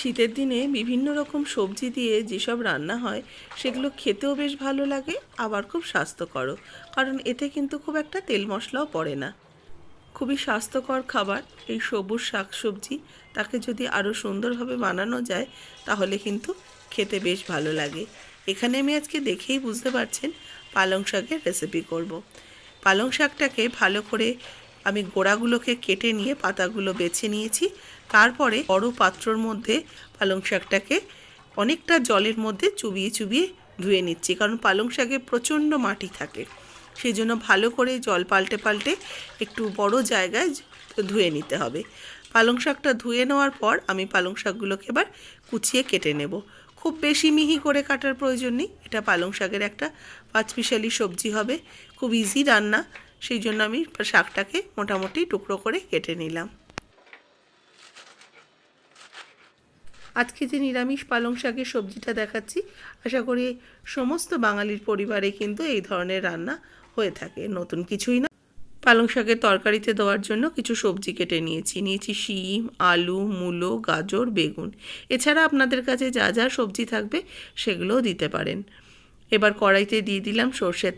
শীতের দিনে বিভিন্ন রকম সবজি দিয়ে যেসব রান্না হয়, সেগুলো খেতেও বেশ ভালো লাগে, আবার খুব স্বাস্থ্যকরও। কারণ এতে কিন্তু খুব একটা তেল মশলাও পড়ে না। খুবই স্বাস্থ্যকর খাবার, এই সবুজ শাকসবজি, তাকে যদি আরও সুন্দরভাবে বানানো যায়, তাহলে কিন্তু খেতে বেশ ভালো লাগে। এখানে আমি আজকে দেখেই বুঝতে পারছেন পালং শাকের রেসিপি করব। পালং শাকটাকে ভালো করে আমি গোড়াগুলোকে কেটে নিয়ে পাতাগুলো বেছে নিয়েছি। তারপরে বড় পাত্রর মধ্যে পালং শাকটাকে অনেকটা জলের মধ্যে চুবিয়ে চুবিয়ে ধুয়ে নিচ্ছি, কারণ পালং শাকে প্রচণ্ড মাটি থাকে। সেই জন্য ভালো করে জল পাল্টে পাল্টে একটু বড় জায়গায় ধুয়ে নিতে হবে। পালং শাকটা ধুয়ে নেওয়ার পর আমি পালং শাকগুলোকে এবার কুচিয়ে কেটে নেব। খুব বেশি মিহি করে কাটার প্রয়োজন নেই, এটা পালং শাকের একটা পাঁচমিশালি সবজি হবে। খুব ইজি রান্না সেই জন্য আমি শাকটাকে মোটামুটি টুকরো করে কেটে নিলাম। আজকে যে নিরামিষ পালং শাকের সবজিটা দেখাচ্ছি, আশা করি সমস্ত বাঙালির পরিবারে কিন্তু এই ধরনের রান্না হয়ে থাকে। নতুন কিছুই না। পালং শাকের তরকারিতে দেওয়ার জন্য কিছু সবজি কেটে নিয়েছি। নিয়েছি শিম, আলু, মূলো, গাজর, বেগুন। এছাড়া আপনাদের কাছে যা যা সবজি থাকবে সেগুলোও দিতে পারেন। এবার কড়াইতে দিয়ে দিলাম সর্ষের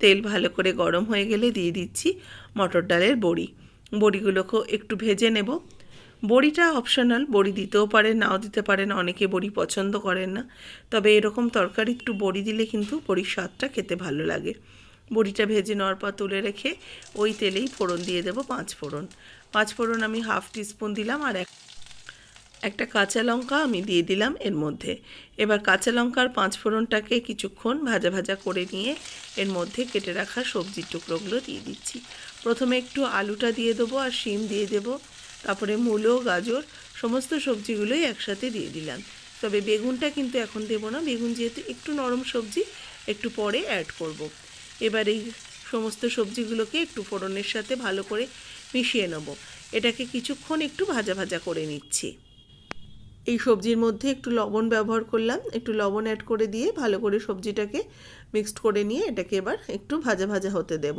তেল ভালো করে গরম হয়ে গেলে দিয়ে দিচ্ছি মটর ডালের বড়ি। বড়িগুলোকেও একটু ভেজে নেব। বড়িটা অপশনাল বড়ি দিতেও পারেন, নাও দিতে পারেন, অনেকে বড়ি পছন্দ করেন না। তবে এরকম তরকারি একটু বড়ি দিলে কিন্তু বড়ির স্বাদটা খেতে ভালো লাগে। বড়িটা ভেজে নেওয়ার পর তুলে রেখে ওই তেলেই ফোড়ন দিয়ে দেবো পাঁচ ফোড়ন। পাঁচ ফোড়ন আমি হাফ টিস্পুন দিলাম আর এক একটা কাঁচা লঙ্কা আমি দিয়ে দিলাম এর মধ্যে। এবার কাঁচা লঙ্কার পাঁচ ফোড়নটাকে কিছুক্ষণ ভাজা ভাজা করে নিয়ে এর মধ্যে কেটে রাখা সবজির টুকরোগুলো দিয়ে দিচ্ছি। প্রথমে একটু আলুটা দিয়ে দেবো আর শিম দিয়ে দেবো। তারপরে মূলো, গাজর, সমস্ত সবজিগুলোই একসাথে দিয়ে দিলাম। তবে বেগুনটা কিন্তু এখন দেবো না। বেগুন যেহেতু একটু নরম সবজি, একটু পরে অ্যাড করব। এবার এই সমস্ত সবজিগুলোকে একটু ফোড়নের সাথে ভালো করে মিশিয়ে নেব। এটাকে কিছুক্ষণ একটু ভাজা ভাজা করে নিচ্ছি। এই সবজির মধ্যে একটু লবণ ব্যবহার করলাম। একটু লবণ অ্যাড করে দিয়ে ভালো করে সবজিটাকে মিক্সড করে নিয়ে এটাকে এবার একটু ভাজা ভাজা হতে দেব।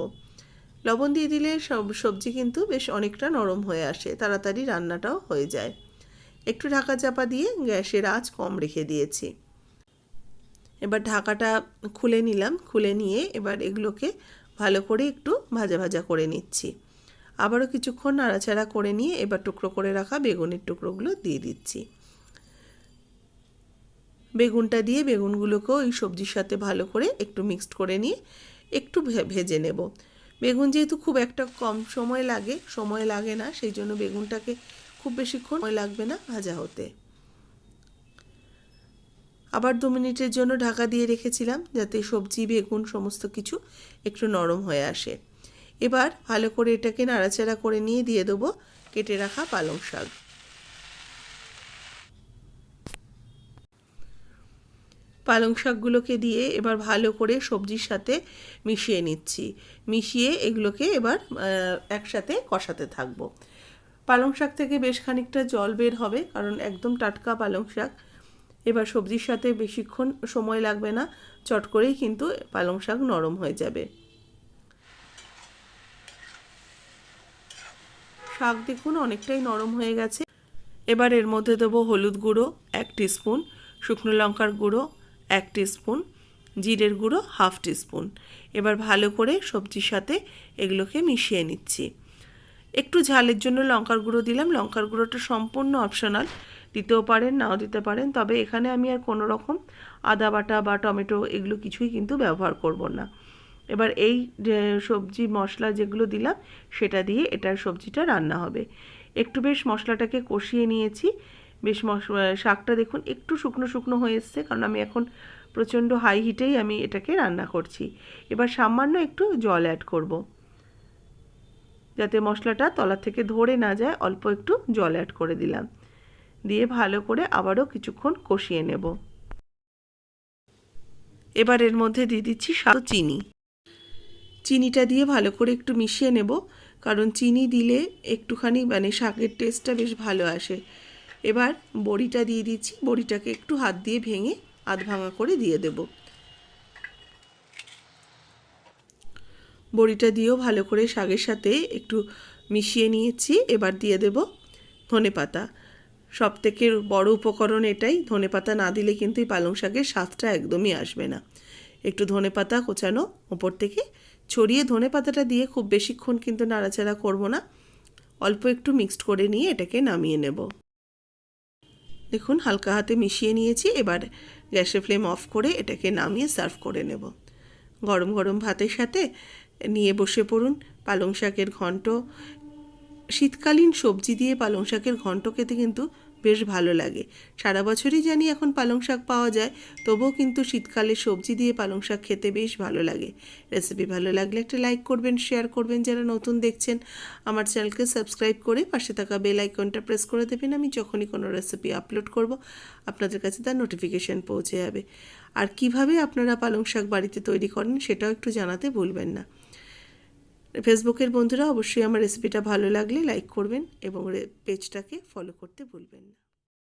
লবণ দিয়ে দিলে সব সবজি কিন্তু বেশ অনেকটা নরম হয়ে আসে, তাড়াতাড়ি রান্নাটাও হয়ে যায়। একটু ঢাকা চাপা দিয়ে গ্যাসের আঁচ কম রেখে দিয়েছি। এবার ঢাকাটা খুলে নিলাম, খুলে নিয়ে এবার এগুলোকে ভালো করে একটু ভাজা ভাজা করে নিচ্ছি। আবারও কিছুক্ষণ নাড়াচাড়া করে নিয়ে এবার টুকরো করে রাখা বেগুনের টুকরোগুলো দিয়ে দিচ্ছি। বেগুনটা দিয়ে বেগুনগুলোকেও এই সবজির সাথে ভালো করে একটু মিক্সড করে নিয়ে একটু ভেজে নেব। বেগুন যেহেতু খুব একটা কম সময় লাগে সময় লাগে না, সেই জন্য বেগুনটাকে খুব বেশিক্ষণ সময় লাগবে না ভাজা হতে। আবার দু মিনিটের জন্য ঢাকা দিয়ে রেখেছিলাম যাতে সবজি, বেগুন সমস্ত কিছু একটু নরম হয়ে আসে। এবার ভালো করে এটাকে নাড়াচাড়া করে নিয়ে দিয়ে দেবো কেটে রাখা পালং শাক। পালং শাকগুলোকে দিয়ে এবার ভালো করে সবজির সাথে মিশিয়ে নিচ্ছি। মিশিয়ে এগুলোকে এবার একসাথে কষাতে থাকব। পালং শাক থেকে বেশ খানিকটা জল বের হবে, কারণ একদম টাটকা পালং শাক। এবার সবজির সাথে বেশিক্ষণ সময় লাগবে না, চট করেই কিন্তু পালং শাক নরম হয়ে যাবে। শাক দেখুন অনেকটাই নরম হয়ে গেছে। এবার এর মধ্যে দেবো হলুদ গুঁড়ো, এক স্পুন শুকনো লঙ্কার গুঁড়ো এক স্পুন জিরের গুঁড়ো হাফ টিস্পুন। এবার ভালো করে সবজির সাথে এগুলোকে মিশিয়ে নিচ্ছি। একটু ঝালের জন্য লঙ্কার গুঁড়ো দিলাম। লঙ্কার গুঁড়োটা সম্পূর্ণ অপশনাল দিতেও পারেন, নাও দিতে পারেন। তবে এখানে আমি আর কোনো রকম আদা বাটা বা টমেটো এগুলো কিছুই কিন্তু ব্যবহার করব না। এবার এই সবজি মশলা যেগুলো দিলাম, সেটা দিয়ে এটার সবজিটা রান্না হবে। একটু বেশ মশলাটাকে কষিয়ে নিয়েছি। বেশ শাকটা দেখুন একটু শুকনো শুকনো হয়ে এসছে, কারণ আমি এখন প্রচণ্ড হাই হিটেই আমি এটাকে রান্না করছি। এবার সামান্য একটু জল অ্যাড করব। যাতে মশলাটা তলা থেকে ধরে না যায়, অল্প একটু জল অ্যাড করে দিলাম। দিয়ে ভালো করে আবারও কিছুক্ষণ কষিয়ে নেব। এবার এর মধ্যে দিয়ে দিচ্ছি স্বাদ চিনি। চিনিটা দিয়ে ভালো করে একটু মিশিয়ে নেব, কারণ চিনি দিলে একটুখানি মানে শাকের টেস্টটা বেশ ভালো আসে। এবার বড়িটা দিয়ে দিচ্ছি। বড়িটাকে একটু হাত দিয়ে ভেঙে আধ ভাঙা করে দিয়ে দেব। বড়িটা দিয়েও ভালো করে শাকের সাথে একটু মিশিয়ে নিয়েছি। এবার দিয়ে দেব ধনে পাতা। সব থেকে বড় উপকরণ এটাই। ধনেপাতা না দিলে কিন্তু এই পালং শাকের স্বাদটা একদমই আসবে না। একটু ধনেপাতা কোচানো ওপর থেকে। ছড়িয়ে ধনেপাতাটা দিয়ে খুব বেশিক্ষণ কিন্তু নাড়াচাড়া করব না। অল্প একটু মিক্সড করে নিয়ে এটাকে নামিয়ে নেব। দেখুন, হালকা হাতে মিশিয়ে নিয়েছি, এবার গ্যাসের ফ্লেম অফ করে এটাকে নামিয়ে সার্ভ করে নেব। গরম গরম ভাতের সাথে নিয়ে বসে পড়ুন। পালং শাকের ঘন্ট, শীতকালীন সবজি দিয়ে পালং শাকের ঘন্ট খেতে কিন্তু বেশ ভালো লাগে। সারা বছরই জানি এখন পালং শাক পাওয়া যায়, তবুও কিন্তু শীতকালে সবজি দিয়ে পালং শাক খেতে বেশ ভালো লাগে। রেসিপি ভালো লাগলে একটা লাইক করবেন, শেয়ার করবেন, যারা নতুন দেখছেন আমার চ্যানেলকে সাবস্ক্রাইব করে পাশে থাকা বেল আইকনটা প্রেস করে দেবেন, আমি যখনই কোনো রেসিপি আপলোড করব, আপনাদের কাছে তার নোটিফিকেশান পৌঁছে যাবে। আর কীভাবে আপনারা পালং শাক বাড়িতে তৈরি করেন সেটাও একটু জানাতে ভুলবেন না। ফেসবুকের বন্ধুরা অবশ্যই আমার রেসিপিটা ভালো লাগলে লাইক করবেন এবং পেজটাকে ফলো করতে ভুলবেন না।